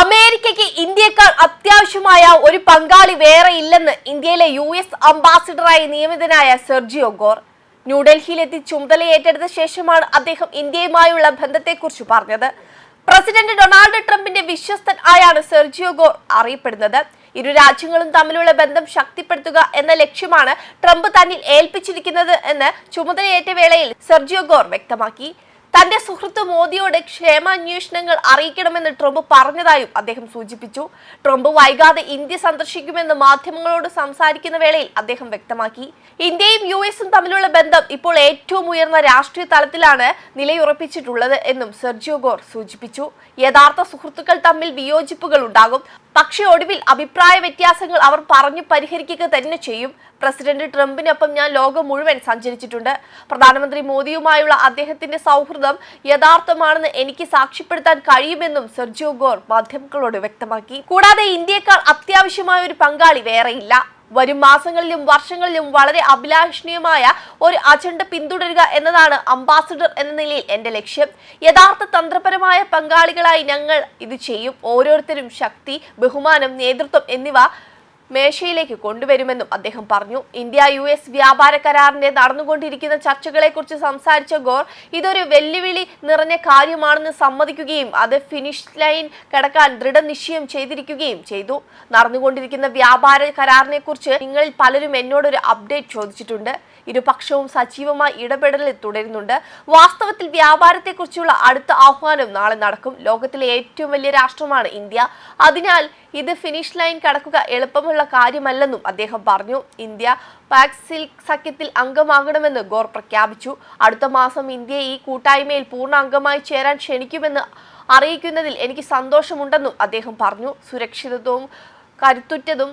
അമേരിക്കയ്ക്ക് ഇന്ത്യക്കാൾ അത്യാവശ്യമായ ഒരു പങ്കാളി വേറെ ഇല്ലെന്ന് ഇന്ത്യയിലെ യു എസ് അംബാസിഡറായി നിയമിതനായ സെർജിയോ ഗോർ. ന്യൂഡൽഹിയിലെത്തി ചുമതല ഏറ്റെടുത്ത ശേഷമാണ് അദ്ദേഹം ഇന്ത്യയുമായുള്ള ബന്ധത്തെക്കുറിച്ച് പറഞ്ഞത്. പ്രസിഡന്റ് ഡൊണാൾഡ് ട്രംപിന്റെ വിശ്വസ്തൻ ആയാണ് സെർജിയോ ഗോർ അറിയപ്പെടുന്നത്. ഇരു രാജ്യങ്ങളും തമ്മിലുള്ള ബന്ധം ശക്തിപ്പെടുത്തുക എന്ന ലക്ഷ്യമാണ് ട്രംപ് തന്നിൽ ഏൽപ്പിച്ചിരിക്കുന്നത് എന്ന് ചുമതലയേറ്റ വേളയിൽ സെർജിയോ ഗോർ വ്യക്തമാക്കി. തന്റെ സുഹൃത്ത് മോദിയോട് ക്ഷേമാന്വേഷണങ്ങൾ അറിയിക്കണമെന്ന് ട്രംപ് പറഞ്ഞതായും അദ്ദേഹം സൂചിപ്പിച്ചു. ട്രംപ് വൈകാതെ ഇന്ത്യ സന്ദർശിക്കുമെന്ന് മാധ്യമങ്ങളോട് സംസാരിക്കുന്ന വേളയിൽ അദ്ദേഹം വ്യക്തമാക്കി. ഇന്ത്യയും യു എസും തമ്മിലുള്ള ബന്ധം ഇപ്പോൾ ഏറ്റവും ഉയർന്ന രാഷ്ട്രീയ തലത്തിലാണ് നിലയുറപ്പിച്ചിട്ടുള്ളത് എന്നും സെർജിയോ ഗോർ സൂചിപ്പിച്ചു. യഥാർത്ഥ സുഹൃത്തുക്കൾ തമ്മിൽ വിയോജിപ്പുകൾ ഉണ്ടാകും. പക്ഷേ ഒടുവിൽ അഭിപ്രായ വ്യത്യാസങ്ങൾ അവർ പറഞ്ഞു പരിഹരിക്കുക തന്നെ ചെയ്യും. പ്രസിഡന്റ് ട്രംപിനൊപ്പം ഞാൻ ലോകം മുഴുവൻ സഞ്ചരിച്ചിട്ടുണ്ട്. പ്രധാനമന്ത്രി മോദിയുമായുള്ള അദ്ദേഹത്തിന്റെ സൗഹൃദം യഥാർത്ഥമാണെന്ന് എനിക്ക് സാക്ഷ്യപ്പെടുത്താൻ കഴിയുമെന്നും സെർജിയോ ഗോർ മാധ്യമങ്ങളോട് വ്യക്തമാക്കി. കൂടാതെ ഇന്ത്യക്കാൾ അത്യാവശ്യമായ ഒരു പങ്കാളി വേറെയില്ല. വരും മാസങ്ങളിലും വർഷങ്ങളിലും വളരെ അഭിലാഷണീയമായ ഒരു അജണ്ട പിന്തുടരുക എന്നതാണ് അംബാസഡർ എന്ന നിലയിൽ എന്റെ ലക്ഷ്യം. യഥാർത്ഥ തന്ത്രപരമായ പങ്കാളികളായി ഞങ്ങൾ ഇത് ചെയ്യും. ഓരോരുത്തരും ശക്തി ബഹുമാനം നേതൃത്വം എന്നിവ മേശയിലേക്ക് കൊണ്ടുവരുമെന്നും അദ്ദേഹം പറഞ്ഞു. ഇന്ത്യ യു എസ് വ്യാപാര കരാറിന്റെ നടന്നുകൊണ്ടിരിക്കുന്ന ചർച്ചകളെക്കുറിച്ച് സംസാരിച്ച ഗോർ ഇതൊരു വെല്ലുവിളി നിറഞ്ഞ കാര്യമാണെന്ന് സമ്മതിക്കുകയും അത് ഫിനിഷ് ലൈൻ കടക്കാൻ ദൃഢനിശ്ചയം ചെയ്തിരിക്കുകയും ചെയ്തു. നടന്നുകൊണ്ടിരിക്കുന്ന വ്യാപാര കരാറിനെ കുറിച്ച് നിങ്ങളിൽ പലരും എന്നോടൊരു അപ്ഡേറ്റ് ചോദിച്ചിട്ടുണ്ട്. ഇരുപക്ഷവും സജീവമായി ഇടപെടലിൽ തുടരുന്നുണ്ട്. വാസ്തവത്തിൽ വ്യാപാരത്തെക്കുറിച്ചുള്ള അടുത്ത ആഹ്വാനം നാളെ നടക്കും. ലോകത്തിലെ ഏറ്റവും വലിയ രാഷ്ട്രമാണ് ഇന്ത്യ. അതിനാൽ ഇത് ഫിനിഷ് ലൈൻ കടക്കുക എളുപ്പമുള്ള കാര്യമല്ലെന്നും അദ്ദേഹം പറഞ്ഞു. ഇന്ത്യ പാക്സിൽ സഖ്യത്തിൽ അംഗമാകണമെന്ന് ഗോർ പ്രഖ്യാപിച്ചു. അടുത്ത മാസം ഇന്ത്യയെ ഈ കൂട്ടായ്മയിൽ പൂർണ അംഗമായി ചേരാൻ ക്ഷണിക്കുമെന്ന് അറിയിക്കുന്നതിൽ എനിക്ക് സന്തോഷമുണ്ടെന്നും അദ്ദേഹം പറഞ്ഞു. സുരക്ഷിതത്വവും കരുത്തുറ്റതും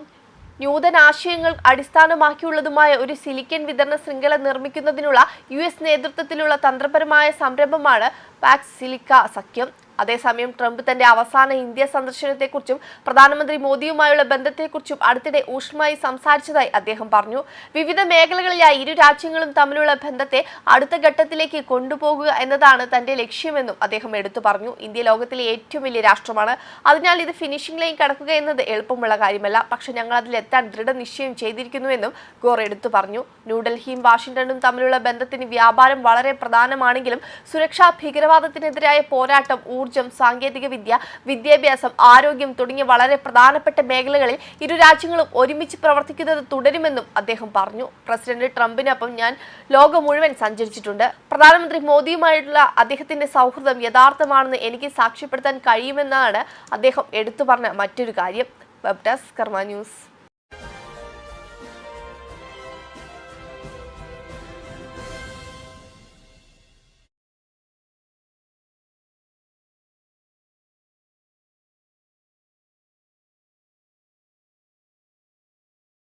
നൂതനാശയങ്ങൾ അടിസ്ഥാനമാക്കിയുള്ളതുമായ ഒരു സിലിക്കൻ വിതരണ ശൃംഖല നിർമ്മിക്കുന്നതിനുള്ള യു എസ് നേതൃത്വത്തിലുള്ള തന്ത്രപരമായ സംരംഭമാണ് പാക്സ് സിലിക്ക സഖ്യം. അതേസമയം ട്രംപ് തന്റെ അവസാന ഇന്ത്യ സന്ദർശനത്തെക്കുറിച്ചും പ്രധാനമന്ത്രി മോദിയുമായുള്ള ബന്ധത്തെക്കുറിച്ചും അടുത്തിടെ ഊഷ്മമായി സംസാരിച്ചതായി അദ്ദേഹം പറഞ്ഞു. വിവിധ മേഖലകളിലായി ഇരു രാജ്യങ്ങളും തമ്മിലുള്ള ബന്ധത്തെ അടുത്ത ഘട്ടത്തിലേക്ക് കൊണ്ടുപോകുക എന്നതാണ് തന്റെ ലക്ഷ്യമെന്നും അദ്ദേഹം എടുത്തു പറഞ്ഞു. ഇന്ത്യ ലോകത്തിലെ ഏറ്റവും വലിയ രാഷ്ട്രമാണ്. അതിനാൽ ഇത് ഫിനിഷിംഗ് ലൈൻ കടക്കുക എന്നത് എളുപ്പമുള്ള കാര്യമല്ല. പക്ഷെ ഞങ്ങൾ അതിലെത്താൻ ദൃഢനിശ്ചയം ചെയ്തിരിക്കുന്നുവെന്നും ഗോർ എടുത്തു പറഞ്ഞു. ന്യൂഡൽഹിയും വാഷിംഗ്ടണും തമ്മിലുള്ള ബന്ധത്തിന് വ്യാപാരം വളരെ പ്രധാനമാണെങ്കിലും സുരക്ഷാ ഭീകരവാദത്തിനെതിരായ പോരാട്ടം ഊർജം സാങ്കേതിക വിദ്യ വിദ്യാഭ്യാസം ആരോഗ്യം തുടങ്ങിയ വളരെ പ്രധാനപ്പെട്ട മേഖലകളിൽ ഇരു രാജ്യങ്ങളും ഒരുമിച്ച് പ്രവർത്തിക്കുന്നത് തുടരുമെന്നും അദ്ദേഹം പറഞ്ഞു. പ്രസിഡന്റ് ട്രംപിനൊപ്പം ഞാൻ ലോകം മുഴുവൻ സഞ്ചരിച്ചിട്ടുണ്ട്. പ്രധാനമന്ത്രി മോദിയുമായിട്ടുള്ള അദ്ദേഹത്തിന്റെ സൗഹൃദം യഥാർത്ഥമാണെന്ന് എനിക്ക് സാക്ഷ്യപ്പെടുത്താൻ കഴിയുമെന്നാണ് അദ്ദേഹം എടുത്തു പറഞ്ഞ മറ്റൊരു കാര്യം. Web desk Karma News.